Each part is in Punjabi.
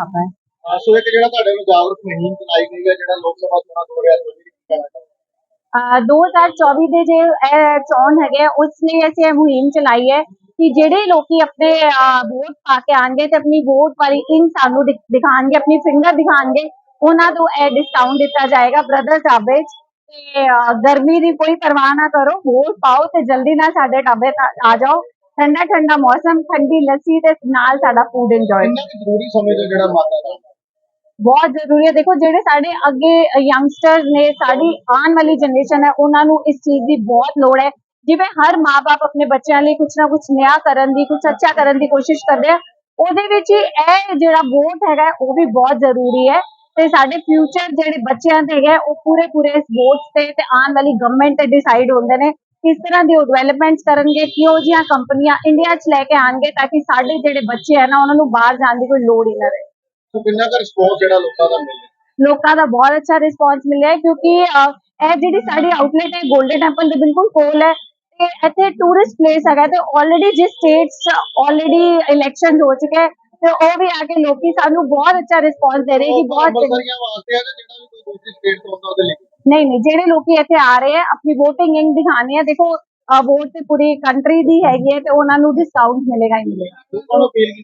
ਢਾਬਾ ਹੈ। ਅਹ ਸੋ ਇੱਕ ਜਿਹੜਾ ਤੁਹਾਡੇ ਨੂੰ ਜਾਗਰੂਕ ਮੁਹਿੰਮ ਚਲਾਈ ਗਈ ਹੈ ਜਿਹੜਾ ਲੋਕ ਸਭਾ ਚੋਣਾਂ ਤੋਂ ਰਿਹਾ ਤੁਸੀਂ ਕੀ ਕਹਿਣਾ ਚਾਹੋਗੇ ਅਹ 2024 ਦੇ ਜੇ ਇਹ ਚੋਣ ਹੈਗੇ ਆ, ਉਸ ਲਈ ਅਸੀਂ ਇਹ ਮੁਹਿੰਮ ਚਲਾਈ ਹੈ ਕਿ ਜਿਹੜੇ ਲੋਕੀ ਆਪਣੇ ਅਹ, ਵੋਟ ਪਾ ਕੇ ਆਣਗੇ ਤੇ ਆਪਣੀ ਵੋਟ ਵਾਲੀ ਇਨ ਸਾਨੂੰ ਦਿਖ- ਦਿਖਾਣਗੇ ਆਪਣੀ ਫਿੰਗਰ ਦਿਖਾਣਗੇ ਉਹਨਾਂ ਨੂੰ ਇਹ ਡਿਸਕਾਊਂਟ ਦਿੱਤਾ ਜਾਏਗਾ ਬ੍ਰਦਰ ਢਾਬੇ 'ਚ। ਤੇ ਅਹ, ਗਰਮੀ ਦੀ ਕੋਈ ਪਰਵਾਹ ਨਾ ਕਰੋ ਵੋਟ ਪਾਓ ਤੇ ਜਲਦੀ ਨਾਲ ਸਾਡੇ ਢਾਬੇ ਤੇ ਆ ਜਾਓ। ਠੰਡਾ ਠੰਡਾ ਮੌਸਮ ਠੰਡੀ ਲੱਸੀ ਤੇ ਨਾਲ ਸਾਡਾ ਫੂਡ ਇੰਜੋਏ ਜ਼ਰੂਰੀ ਸਮੇਂ ਜਿਹੜਾ ਮਤਦਾਨ ਬਹੁਤ ਜ਼ਰੂਰੀ ਹੈ। ਦੇਖੋ ਜਿਹੜੇ ਸਾਡੇ ਅੱਗੇ ਯੰਗਸਟਰਸ ਨੇ ਸਾਡੀ ਆਉਣ ਵਾਲੀ ਜਨਰੇਸ਼ਨ ਹੈ ਉਹਨਾਂ ਨੂੰ ਇਸ ਚੀਜ਼ ਦੀ ਬਹੁਤ ਲੋੜ ਹੈ। ਜਿਵੇਂ ਹਰ ਮਾਪੇ ਆਪਣੇ ਬੱਚਿਆਂ ਲਈ ਕੁਝ ਨਾ ਕੁਝ ਨਿਆ ਕਰਨ ਦੀ ਕੁਝ ਅੱਛਾ ਕਰਨ ਦੀ ਕੋਸ਼ਿਸ਼ ਕਰਦੇ ਆ ਉਹਦੇ ਵਿੱਚ ਹੀ ਇਹ ਜਿਹੜਾ ਵੋਟ ਹੈਗਾ ਉਹ ਵੀ ਬਹੁਤ ਜ਼ਰੂਰੀ ਹੈ। ਤੇ ਸਾਡੇ ਫਿਊਚਰ ਜਿਹੜੇ ਬੱਚਿਆਂ ਦੇ ਹੈਗੇ ਉਹ ਪੂਰੇ ਪੂਰੇ ਇਸ ਵੋਟ ਤੇ ਤੇ ਆਉਣ ਵਾਲੀ ਗਵਰਨਮੈਂਟ ਤੇ ਡਿਸਾਈਡ ਹੁੰਦੇ ਨੇ ਕਿਸ ਤਰ੍ਹਾਂ ਦੀ ਉਹ ਡਿਵੈਲਪਮੈਂਟਸ ਕਰਨਗੇ ਕਿਉਂ ਜੀਆਂ ਕੰਪਨੀਆਂ ਇੰਡੀਆ 'ਚ ਲੈ ਕੇ ਆਣਗੇ ਤਾਂ ਕਿ ਸਾਡੇ ਜਿਹੜੇ ਬੱਚੇ ਹੈ ਨਾ ਉਹਨਾਂ ਨੂੰ ਬਾਹਰ ਜਾਣ ਦੀ ਕੋਈ ਲੋੜ ਹੀ ਨਾ ਰਹੇ। ਸੋ ਕਿੰਨਾ ਕੁ ਰਿਸਪੌਂਸ ਜਿਹੜਾ ਲੋਕਾਂ ਦਾ ਮਿਲਿਆ? ਲੋਕਾਂ ਦਾ ਬਹੁਤ ਅੱਛਾ ਰਿਸਪੌਂਸ ਮਿਲਿਆ ਕਿਉਂਕਿ ਇਹ ਜਿਹੜੀ ਸਾਡੀ ਆਊਟਲੈਟ ਹੈ 골ਡਨ ਟੈਂਪਲ ਦੇ ਬਿਲਕੁਲ ਕੋਲ ਹੈ ਤੇ ਇੱਥੇ ਟੂਰਿਸਟ ਪਲੇਸ ਹੈਗਾ ਤੇ ਆਲਰੇਡੀ ਜਿਸ ਸਟੇਟਸ ਆਲਰੇਡੀ ਇਲੈਕਸ਼ਨਸ ਹੋ ਚੁੱਕੇ ਤੇ ਉਹ ਵੀ ਆ ਕੇ ਲੋਕੀ ਸਾਨੂੰ ਬਹੁਤ ਅੱਛਾ ਰਿਸਪੌਂਸ ਦੇ ਰਹੇ ਕਿ ਬਹੁਤ ਵਾਸਤੇ ਹੈ ਜਿਹੜਾ ਵੀ ਕੋਈ ਦੂਸਰੀ ਸਟੇਟ ਤੋਂ ਆਉਂਦਾ ਉਹਦੇ ਲਈ। ਨਹੀਂ ਨਹੀਂ ਜਿਹੜੇ ਲੋਕੀ ਇੱਥੇ ਆ ਰਹੇ ਆ ਆਪਣੀ ਵੋਟਿੰਗ ਇੰਗ ਦਿਖਾਣੀ ਹੈ ਦੇਖੋ ਵੋਟ ਤੇ ਪੂਰੀ ਕੰਟਰੀ ਦੀ ਹੈਗੀ ਹੈ ਤੇ ਉਹਨਾਂ ਨੂੰ ਡਿਸਕਾਊਂਟ ਮਿਲੇਗਾ ਹੀ ਮਿਲੇਗਾ। ਲੋਕਾਂ ਨੂੰ ਅਪੀਲ ਕੀ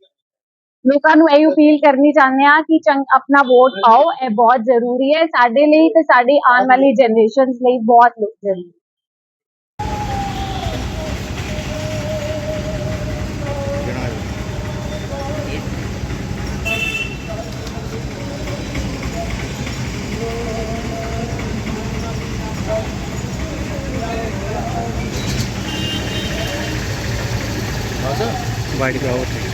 ਲੋਕਾਂ ਨੂੰ ਇਹ ਅਪੀਲ ਕਰਨੀ ਚਾਹੁੰਦੇ ਆ ਕਿ ਆਪਣਾ ਵੋਟ ਪਾਓ ਇਹ ਬਹੁਤ ਜ਼ਰੂਰੀ ਹੈ ਸਾਡੇ ਲਈ ਤੇ ਸਾਡੀ ਆਉਣ ਵਾਲੀ ਜਨਰੇਸ਼ਨਸ ਲਈ ਬਹੁਤ ਜ਼ਰੂਰੀ ਹੈ। బయటకు రావట్లేదు